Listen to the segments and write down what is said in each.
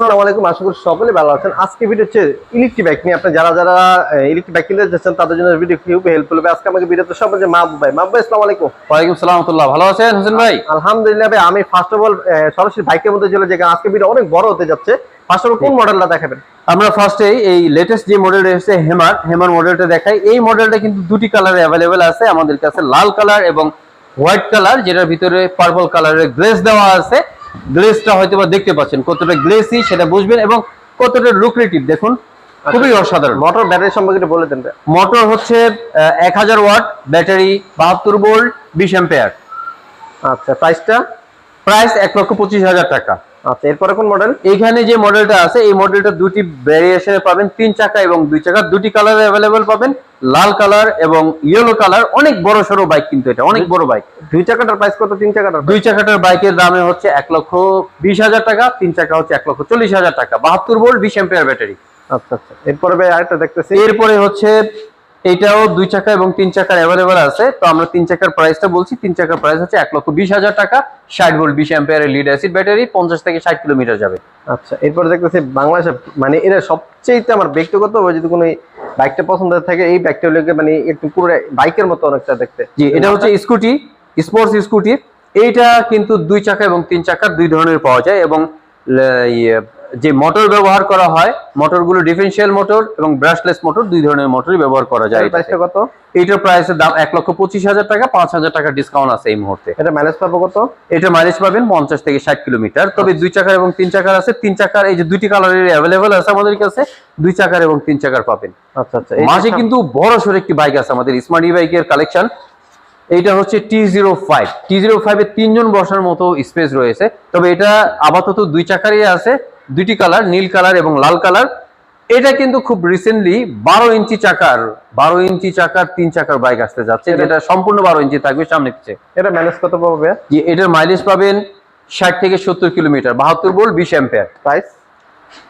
আসসালামু আলাইকুম। আশা করি সকলে ভালো আছেন। আজকে ভিডিও হচ্ছে ইলেকট্রিক বাইক নিয়ে। আপনি যারা যারা ইলেকট্রিক বাইক কিনতে যাচ্ছেন তাদের জন্য ভিডিও খুব হেল্পফুল হবে। আজকে আমাকে ভিডিওতে সব যে মাহবুব ভাই। মাহবুব ভাই আসসালামু আলাইকুম। ওয়ালাইকুম রহমতুল্লাহ ভালো আছেন হোসেন ভাই? আলহামদুলিল্লাহ ভাই আমি ফার্স্ট অফ অল সরাসরি বাইকের মধ্যে চলে যাই। আজকে ভিডিও অনেক বড় হতে যাচ্ছে। ফার্স্ট অফ অল কোন মডেলটা দেখাবেন? আমরা ফার্স্টে এই লেটেস্ট যে মডেল এসেছে হেমার হেমার মডেলটা দেখাই। এই মডেলটা কিন্তু দুটি কালারে অ্যাভেলেবেল আছে। আমাদের কাছে লাল কালার এবং হোয়াইট কালার যেটার ভিতরে পার্পল কালারের গ্লেস দেওয়া আছে। গ্লেসটা হয়তো বা দেখতে পাচ্ছেন কতটা গ্লেসি সেটা বুঝবেন এবং কতটা লুক্রেটিভ দেখুন খুবই অসাধারণ। মোটর ব্যাটারি সম্পর্কে বলে দেন মোটর হচ্ছে এক হাজার ওয়াট ব্যাটারি বাহাত্তর বোল্ট বিশ এম্পেয়ার আচ্ছা প্রাইসটা প্রাইস এক লক্ষ পঁচিশ হাজার টাকা। আচ্ছা এরপরে কোন মডেল এখানে যে মডেলটা আছে এই মডেলটা দুটি ভ্যারিয়েশনে পাবেন তিন চাকা এবং দুই চাকা। দুটি কালার অ্যাভেলেবেল পাবেন লাল কালার এবং ইয়েলো কালার অনেক বড় সড়ো বাইক কিন্তু এটা অনেক বড় বাইক দুই চাকাটার প্রাইস কত তিন চাকাটার দুই চাকাটার বাইকের দামে হচ্ছে এক লক্ষ বিশ হাজার টাকা তিন চাকা হচ্ছে এক লক্ষ চল্লিশ হাজার টাকা। বাহাত্তর ভোল্ট বিশ এম্পিয়ার ব্যাটারি আচ্ছা আচ্ছা এরপরে ভাই আরেকটা দেখতেছি। এরপরে হচ্ছে এটাও দুই চাকা এবং তিন চাকার অ্যাভেলেবেল আছে। তো আমরা তিন চাকার প্রাইসটা বলছি তিন চাকার প্রাইস হচ্ছে এক লক্ষ বিশ হাজার টাকা। ষাট ভোল্ট বিশ এম্পিয়ারের লিড অ্যাসিড ব্যাটারি পঞ্চাশ থেকে ষাট কিলোমিটার যাবে। আচ্ছা এরপর দেখতেছি বাংলাদেশে মানে এরা সবচেয়ে আমার ব্যক্তিগত যদি কোনো বাইকটা পছন্দ থাকে এই বাইকটা গিয়ে মানে একটু পুরো বাইকের মতো অনেকটা দেখতে। জি এটা হচ্ছে স্কুটি স্পোর্টস স্কুটি এইটা কিন্তু দুই চাকা এবং তিন চাকার দুই ধরনের পাওয়া যায় এবং যে মোটর ব্যবহার করা হয় মোটরগুলো ডিফারেন্সিয়াল মোটর এবং ব্রাশলেস মোটর দুই ধরনের মোটরই ব্যবহার করা যায় প্রাইসটা কত? এইটার প্রাইসের দাম এক লক্ষ পঁচিশ হাজার টাকা পাঁচ হাজার টাকা ডিসকাউন্ট আছে এই মুহূর্তে। এটা ম্যানেজ পাবো কত? এটা মাইলেজ পাবেন পঞ্চাশ থেকে ষাট কিলোমিটার। তবে দুই চাকার এবং তিন চাকার আছে। তিন চাকার এই যে দুইটি কালারের অ্যাভেলেবেল আছে আমাদের কাছে দুই চাকার এবং তিন চাকার পাবেন। আচ্ছা আচ্ছা মাঝে কিন্তু বড় সড় একটি বাইক আছে আমাদের স্মার্ট ই বাইকের কালেকশন এইটা হচ্ছে T zero five T zero ফাইভে তিনজন বসার মতো স্পেস রয়েছে। তবে এটা আপাতত দুই চাকারই আছে। দুইটি কালার নীল কালার এবং লাল কালার। এটা কিন্তু খুব রিসেন্টলি বারো ইঞ্চি চাকার বারো ইঞ্চি চাকার তিন চাকার বাইক আসতে যাচ্ছে যেটা সম্পূর্ণ বারো ইঞ্চি থাকবে সামনে পিছে এটা ম্যানেজ কত পাবো? এটার মাইলেজ পাবেন ষাট থেকে সত্তর কিলোমিটার বাহাত্তর বোল্ট বিশ অ্যাম্পিয়ার প্রাইস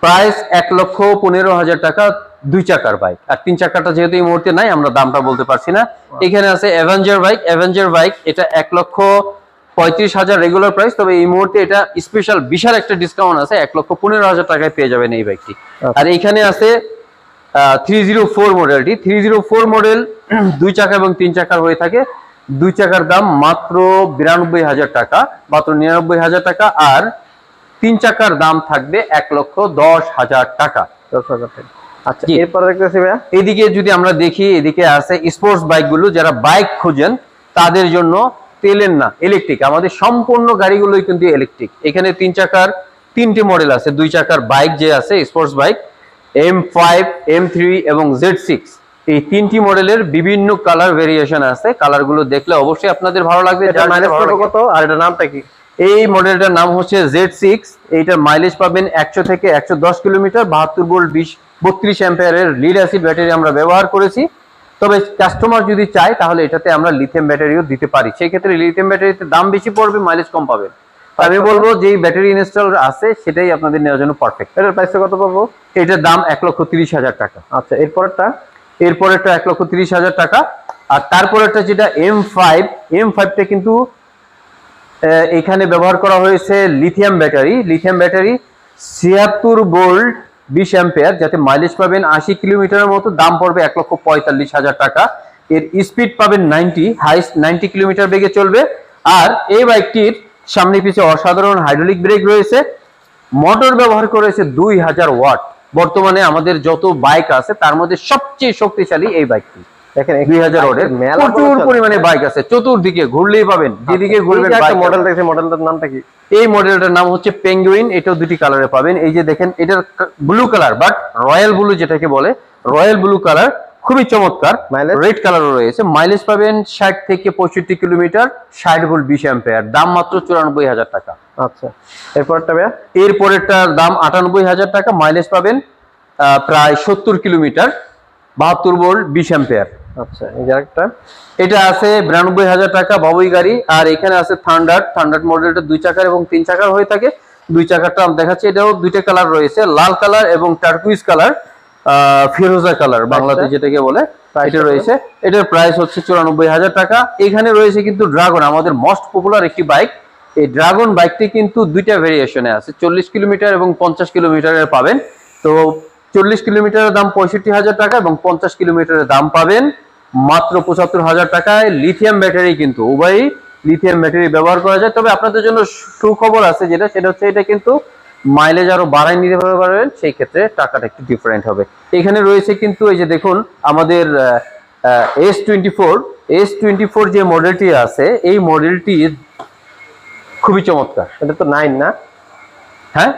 প্রাইস এক লক্ষ পনেরো হাজার টাকা দুই চাকার বাইক আর তিন চাকাটা যেহেতু এই মুহূর্তে নাই আমরা দামটা বলতে পারছি না। এখানে আছে অ্যাভেঞ্জার বাইক অ্যাভেঞ্জার বাইক এটা এক লক্ষ পঁয়ত্রিশ হাজার রেগুলার প্রাইস তবে এই মুহূর্তে এটা স্পেশাল বিশাল একটা ডিসকাউন্ট আছে এক লক্ষ পনেরো হাজার টাকায় পেয়ে যাবেন এই বাইকটি আর এখানে আছে থ্রি জিরো ফোর মডেলটি থ্রি জিরো ফোর মডেল দুই চাকা এবং তিন চাকার হয়ে থাকে। দুই চাকার দাম মাত্র বিরানব্বই হাজার টাকা মাত্র নিরানব্বই হাজার টাকা। আর তিন চাকার দাম থাকবে এক লক্ষ দশ হাজার টাকা। দশ হাজার টাকা। আচ্ছা এরপরে দেখতেছি ভাইয়া। এদিকে যদি আমরা দেখি এদিকে আছে স্পোর্টস বাইকগুলো যারা বাইক খোঁজেন তাদের জন্য তেলের না ইলেকট্রিক আমাদের সম্পূর্ণ গাড়িগুলোই কিন্তু ইলেকট্রিক এখানে তিন চাকার তিনটি মডেল আছে। দুই চাকার বাইক যে আছে sports bike M five M three এবং জেড সিক্স এই তিনটি মডেলের বিভিন্ন কালার ভেরিয়েশন আছে। কালারগুলো দেখলে অবশ্যই আপনাদের ভালো লাগবে। কত? আর এটা নামটা কি? এই মডেলটার নাম হচ্ছে জেড সিক্স এইটার মাইলেজ পাবেন একশো থেকে একশো দশ কিলোমিটার। বাহাত্তর ভোল্ট বিশ বত্রিশ অ্যাম্পিয়ারের লিড অ্যাসিড ব্যাটারি আমরা ব্যবহার করেছি। তবে কাস্টমার যদি চায়, তাহলে এটাতে আমরা লিথিয়াম ব্যাটারিও দিতে পারি। সেই ক্ষেত্রে লিথিয়াম ব্যাটারিতে দাম বেশি পড়বে মাইলেজ কম পাবেন তো আমি বলব, যেই ব্যাটারি ইনস্টল আছে, সেটাই আপনাদের নেওয়ার জন্য পারফেক্ট এটার প্রাইসটা কত পাবো? এটার দাম এক লক্ষ তিরিশ হাজার টাকা। আচ্ছা এরপরটা এরপরেরটা এক লক্ষ তিরিশ হাজার টাকা। আর তারপরেরটা যেটা এম ফাইভ এম ফাইভটা কিন্তু এখানে ব্যবহার করা হয়েছে লিথিয়াম ব্যাটারি লিথিয়াম ব্যাটারি ছিয়াত্তর ভোল্ট বিশ অ্যাম্পেয়ার, যাতে মাইলেজ পাবেন আশি কিলোমিটারের মতো, দাম পড়বে এক লক্ষ পঁয়তাল্লিশ হাজার টাকা। এর স্পিড পাবেন নাইনটি হাইস্ট নাইনটি কিলোমিটার বেগে চলবে। আর এই বাইকটির সামনে পিছে অসাধারণ হাইড্রোলিক ব্রেক রয়েছে। মোটর ব্যবহার করেছে দুই হাজার ওয়াট। বর্তমানে আমাদের যত বাইক আছে, তার মধ্যে সবচেয়ে শক্তিশালী এই বাইকটি। দেখেন দুই হাজার মেলা প্রচুর পরিমাণে বাইক আছে। চতুর্দিকে ঘুরলেই পাবেন যেদিকে ঘুরবেন মডেল মডেলটার নামটা কি? এই মডেলটার নাম হচ্ছে পেঙ্গুইন এটাও দুটি কালারে পাবেন। এই যে দেখেন এটার blue colour but royal blue যেটাকে বলে রয়্যাল ব্লু কালার খুবই চমৎকার? রেড কালারও রয়েছে। মাইলেজ পাবেন ষাট থেকে পঁয়ষট্টি কিলোমিটার ষাট ভোল্ট বিশ অ্যাম্পিয়ার। দাম মাত্র চুরানব্বই হাজার টাকা। আচ্ছা এরপরটা এরপরেরটার দাম আটানব্বই হাজার টাকা। মাইলেজ পাবেন আহ, প্রায় সত্তর কিলোমিটার বাহাত্তর ভোল্ট বিশ অ্যাম্পিয়ার। আচ্ছা এই যে আরেকটা। এটা আছে বিরানব্বই হাজার টাকা বাবুই গাড়ি আর এখানে আছে থান্ডার থান্ডার মডেলটা দুই চাকার এবং তিন চাকার হয়ে থাকে। দুই চাকারটা দেখাচ্ছি এটাও দুইটা কালার রয়েছে লাল কালার এবং টার্কুইজ কালার ফিরোজা কালার বাংলাতে যেটাকে বলে এটা রয়েছে। এটার প্রাইস হচ্ছে চুরানব্বই হাজার টাকা। এখানে রয়েছে কিন্তু ড্রাগন আমাদের মোস্ট পপুলার একটি বাইক এই ড্রাগন বাইকটি কিন্তু দুইটা ভেরিয়েশনে আছে চল্লিশ কিলোমিটার এবং পঞ্চাশ কিলোমিটারের পাবেন। তো চল্লিশ কিলোমিটারের দাম পঁয়ষট্টি হাজার টাকা এবং পঞ্চাশ কিলোমিটারের দাম পাবেন। মাত্র পঁচাত্তর হাজার টাকায় লিথিয়াম ব্যাটারি কিন্তু। উভয়ই লিথিয়াম ব্যাটারি ব্যবহার করা যায়। তবে আপনাদের জন্য সুখবর আছে যেটা সেটা হচ্ছে এটা কিন্তু মাইলেজ আরও বাড়ায় নিতে পারবেন সেই ক্ষেত্রে টাকাটা একটু ডিফারেন্ট হবে। এখানে রয়েছে কিন্তু এই যে দেখুন আমাদের S twenty four S twenty four যে মডেলটি আছে এই মডেলটি খুবই চমৎকার। এটা তো নাইন না? হ্যাঁ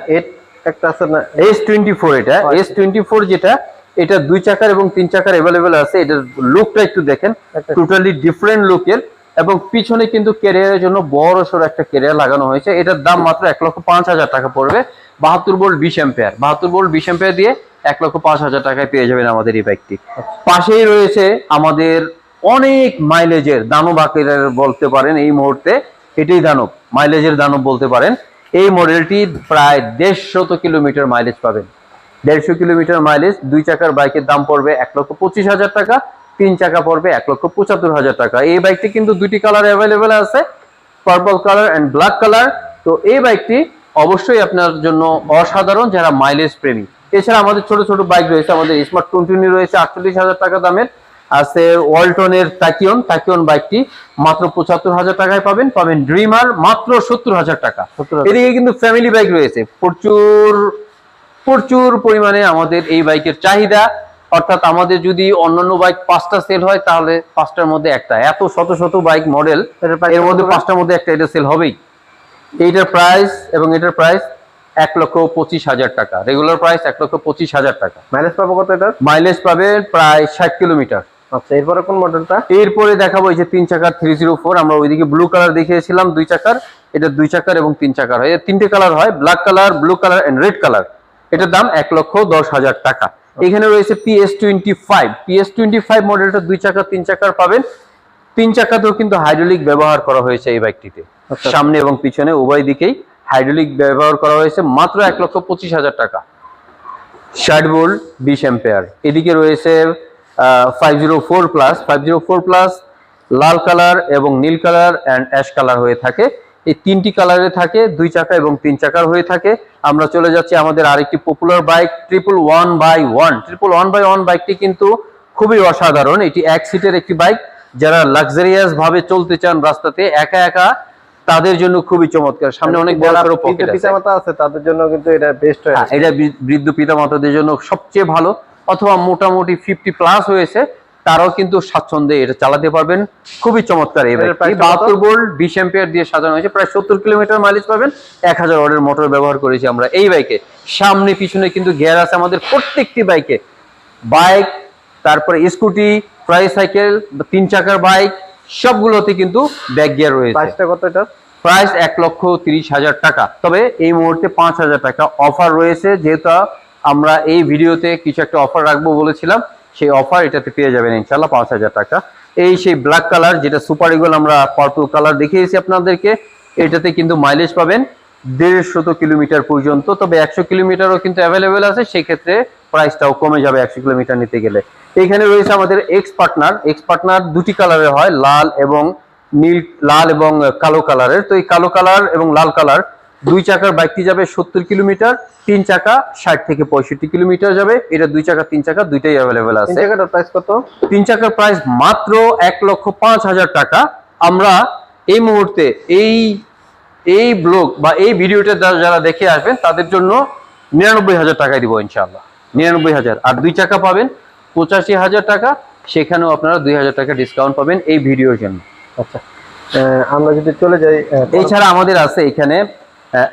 একটা আছে না এস টোয়েন্টি ফোর এটা। এস টোয়েন্টি ফোর যেটা এটা দুই চাকার এবং তিন চাকার অ্যাভেলেবেল আছে। এটার লুকটা একটু দেখেন। টোটালি ডিফারেন্ট লুকের এবং পিছনে কিন্তু ক্যারিয়ারের জন্য বড় সড়ো একটা ক্যারিয়ার লাগানো হয়েছে। এটার দাম মাত্র এক লক্ষ পাঁচ হাজার টাকা পড়বে। বাহাত্তর বোল্ট বিশ এম্পেয়ার বাহাত্তর বোল্ট বিশ এম্পেয়ার দিয়ে এক লক্ষ পাঁচ হাজার টাকায় পেয়ে যাবেন আমাদের এই বাইকটি পাশেই রয়েছে আমাদের অনেক মাইলেজের দানব আকারের বলতে পারেন এই মুহূর্তে। এটাই দানব মাইলেজের দানব বলতে পারেন। এই মডেলটি প্রায় দেড়শত কিলোমিটার মাইলেজ পাবেন। দেড়শো কিলোমিটার মাইলেজ দুই চাকার বাইকের দাম পড়বে এক লক্ষ পঁচিশ হাজার টাকা তিন চাকা পড়বে এক লক্ষ পঁচাত্তর হাজার টাকা। এই বাইকটি কিন্তু দুটি কালার অ্যাভেলেবেল আছে purple colour and black colour তো এই বাইকটি অবশ্যই আপনার জন্য অসাধারণ যারা মাইলেজ প্রেমী। এছাড়া আমাদের ছোট ছোট বাইক রয়েছে আমাদের স্মার্ট টোয়েন্টি রয়েছে আটচল্লিশ হাজার টাকা দামের। আছে ওয়ালটনের তাকিয়ন তাকিয়ন বাইকটি মাত্র পঁচাত্তর হাজার টাকায় পাবেন পাবেন ড্রিমার মাত্র সত্তর হাজার টাকা। 70,000 এদিকে কিন্তু ফ্যামিলি বাইক রয়েছে প্রচুর প্রচুর পরিমাণে আমাদের এই বাইকের চাহিদা। অর্থাৎ আমাদের যদি অন্যান্য বাইক পাঁচটা সেল হয় তাহলে পাঁচটার মধ্যে একটা। এত শত শত বাইক মডেল এর মধ্যে পাঁচটার মধ্যে একটা এটা সেল হবেই। এইটার প্রাইস এবং এটার প্রাইস এক লক্ষ পঁচিশ হাজার টাকা। রেগুলার প্রাইস এক লক্ষ পঁচিশ হাজার টাকা। মাইলেজ পাবো কত এটা মাইলেজ পাবে প্রায় ষাট কিলোমিটার আচ্ছা এরপরে কোন মডেলটা এরপরে দেখাবো এই যে তিন চাকার থ্রি জিরো ফোর আমরা ওইদিকে ব্লু কালার দেখিয়েছিলাম দুই চাকার। এটা দুই চাকার এবং তিন চাকার হয়। তিনটে কালার হয় black colour blue colour and red colour এটার দাম এক লক্ষ দশ হাজার টাকা। এখানে রয়েছে PS twenty five PS twenty five মডেলটা দুই চাকা তিন চাকার পাবেন। তিন চাকাতেও কিন্তু হাইড্রোলিক ব্যবহার করা হয়েছে এই বাইকটিতে। আচ্ছা। সামনে এবং পিছনে উভয় দিকেই হাইড্রোলিক ব্যবহার করা হয়েছে মাত্র এক লক্ষ পঁচিশ হাজার টাকা। ষাট ভোল্ট বিশ এম্পেয়ার এদিকে রয়েছে five zero four plus five zero four plus লাল কালার এবং নীল কালার অ্যান্ড অ্যাশ কালার হয়ে থাকে। এই তিনটি কালারে থাকে দুই চাকা এবং তিন চাকার হয়ে থাকে। আমরা চলে যাচ্ছি আমাদের আরেকটি popular bike triple one by one triple one by one বাইকটি কিন্তু খুবই অসাধারণ। এটি এক সিটের একটি বাইক যারা লাক্সারিয়াস ভাবে চলতে চান রাস্তাতে একা একা তাদের জন্য খুবই চমৎকার। সামনে অনেক বড় বড় পকেট আছে। পিতা মাতা আছে তাদের জন্য কিন্তু এটা বেস্ট হয় হ্যাঁ, এটা বৃদ্ধ পিতামাতাদের জন্য সবচেয়ে ভালো। অথবা মোটামুটি ফিফটি প্লাস হয়েছে। তারাও কিন্তু স্বাচ্ছন্দ্যে এটা চালাতে পারবেন। খুবই চমৎকার এই বাইকটি বাহাত্তর ভোল্ট বিশ এম্পিয়ার দিয়ে সাজানো হয়েছে প্রায় সত্তর কিলোমিটার মাইলেজ পাবেন। এক হাজার ওয়াটের মোটর ব্যবহার করেছি আমরা এই বাইকে সামনে পিছনে কিন্তু গিয়ার আছে আমাদের প্রত্যেকটি বাইকে বাইক তারপরে স্কুটি ট্রাইসাইকেল তিন চাকার বাইক সবগুলোতে কিন্তু ব্যাক গিয়ার রয়েছে। প্রাইসটা কত এটা প্রাইস এক লক্ষ তিরিশ হাজার টাকা। তবে এই মুহূর্তে পাঁচ হাজার টাকা অফার রয়েছে। যেহেতু আমরা এই ভিডিওতে কিছু একটা অফার রাখব বলেছিলাম সেই অফার এটাতে পেয়ে যাবেন ইনশাল্লাহ পাঁচ হাজার টাকা। এই সেই ব্ল্যাক কালার যেটা সুপার ইগল আমরা পার্পল কালার দেখিয়েছি আপনাদেরকে, এটাতে কিন্তু মাইলেজ পাবেন দেড়শত কিলোমিটার পর্যন্ত। তবে একশো কিলোমিটারও কিন্তু অ্যাভেলেবেল আছে সেই ক্ষেত্রে প্রাইসটাও কমে যাবে একশো কিলোমিটার নিতে গেলে। এখানে রয়েছে আমাদের এক্স পার্টনার এক্স পার্টনার দুটি কালারের হয়, লাল এবং নীল, লাল এবং কালো কালারের তো এই কালো কালার এবং লাল কালার দুই চাকার বাইকটি যাবে সত্তর কিলোমিটার তিন চাকা ষাট থেকে পঁয়ষট্টি কিলোমিটার যাবে। এটা দুই চাকা তিন চাকা দুইটাই অ্যাভেলেবেল আছে। প্রাইস কত? তিন চাকার প্রাইস মাত্র এক লক্ষ পাঁচ হাজার টাকা। আমরা এই মুহূর্তে এই এই ব্লগ বা এই ভিডিওটা যারা দেখে আসবেন তাদের জন্য নিরানব্বই হাজার টাকায় দিব ইনশাআল্লাহ। নিরানব্বই হাজার। আর দুই চাকা পাবেন পঁচাশি হাজার টাকা। সেখানেও আপনারা দুই হাজার টাকা ডিসকাউন্ট পাবেন এই ভিডিওর জন্য। আচ্ছা। আমরা যদি চলে যাই এছাড়া আমাদের আছে এখানে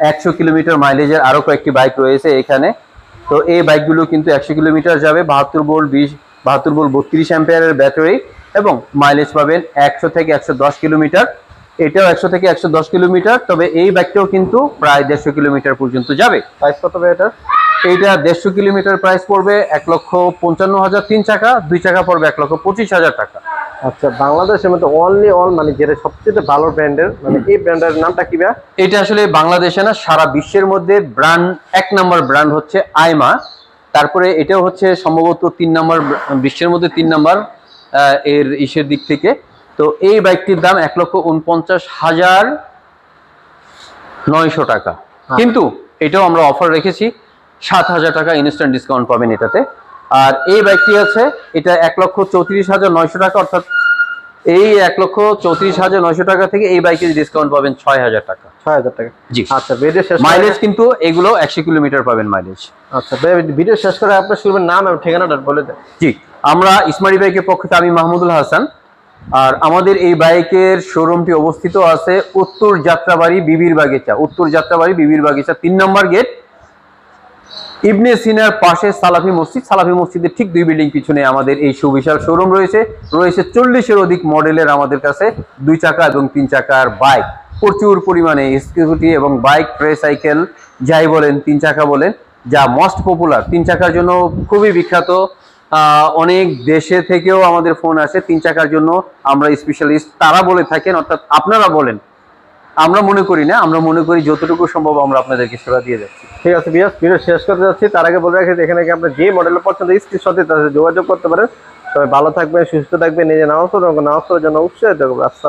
একশো কিলোমিটার মাইলেজের আরও কয়েকটি বাইক রয়েছে এখানে। তো এই বাইকগুলো কিন্তু একশো কিলোমিটার যাবে বাহাত্তর বোল্ট বিশ বাহাত্তর বোল বত্রিশ অ্যাম্পিয়ারের ব্যাটারি এবং মাইলেজ পাবেন একশো থেকে একশো দশ কিলোমিটার। এটাও একশো থেকে একশো দশ কিলোমিটার তবে এই বাইকটাও কিন্তু প্রায় দেড়শো কিলোমিটার পর্যন্ত যাবে। প্রাইস কত হবে এটা এইটা দেড়শো কিলোমিটার প্রাইস পড়বে এক লক্ষ পঞ্চান্ন হাজার তিন চাকা দুই চাকা পড়বে এক লক্ষ পঁচিশ হাজার টাকা। আচ্ছা বাংলাদেশের মধ্যে অনলি অল মানে যেটা সবচেয়ে ভালো ব্র্যান্ডের মানে এই ব্র্যান্ডের নামটা কি এটা আসলে বাংলাদেশে না সারা বিশ্বের মধ্যে ব্র্যান্ড এক নম্বর ব্র্যান্ড হচ্ছে আইমা। তারপরে এটাও হচ্ছে সম্ভবত তিন নম্বর বিশ্বের মধ্যে তিন নম্বর এর ইসের দিক থেকে। তো এই বাইকটির দাম এক লক্ষ উনপঞ্চাশ হাজার নয়শো টাকা। হ্যাঁ। কিন্তু এটাও আমরা অফার রেখেছি সাত হাজার টাকা ইনস্ট্যান্ট ডিসকাউন্ট পাবেন এটাতে। আর এই বাইকটি আছে এটা এক লক্ষ চৌত্রিশ হাজার নয়শো টাকা অর্থাৎ এই এক লক্ষ চৌত্রিশ হাজার নয়শো টাকা থেকে এই বাইকের ডিসকাউন্ট পাবেন ছয় হাজার টাকা। ছয় হাজার টাকা। জি। আচ্ছা ভিডিও শেষ মাইলেজ কিন্তু এগুলো একশো কিলোমিটার পাবেন মাইলেজ আচ্ছা ভিডিও শেষ করে আপনার শুরুর নাম এবং ঠিকানাটা বলে দেন। জি আমরা ইসমারি বাইকের পক্ষ থেকে আমি মাহমুদুল হাসান। আর আমাদের এই বাইকের শোরুমটি অবস্থিত আছে উত্তর যাত্রাবাড়ি বিবির বাগিচা উত্তর যাত্রাবাড়ি বিবির বাগিচা তিন নম্বর গেট ইবনে সিনার পাশে সালাফি মসজিদ। সালাফি মসজিদের ঠিক দুই বিল্ডিং পিছনে আমাদের এই সুবিশাল শোরুম রয়েছে। রয়েছে চল্লিশের অধিক মডেলের আমাদের কাছে দুই চাকা এবং তিন চাকার বাইক। প্রচুর পরিমাণে স্কুটি এবং বাইক ট্রে সাইকেল যাই বলেন, তিন চাকা বলেন, যা মোস্ট পপুলার তিন চাকার জন্য খুবই বিখ্যাত। অনেক দেশে থেকেও আমাদের ফোন আসে। তিন চাকার জন্য আমরা স্পেশালিস্ট তারা বলে থাকেন, অর্থাৎ আপনারা বলেন। আমরা মনে করি না, আমরা মনে করি যতটুকু সম্ভব আমরা আপনাদেরকে সেবা দিয়ে যাচ্ছি। ঠিক আছে বিয়াস, ভিডিও শেষ করতে যাচ্ছি। তার আগে বলে রাখি এখানে কি আপনার যে মডেলের পছন্দ স্ক্রিনশটে তাদের যোগাযোগ করতে পারেন। তবে ভালো থাকবেন, সুস্থ থাকবেন নিজে নামাজ নামাজ জন্য উৎসাহিত করবেন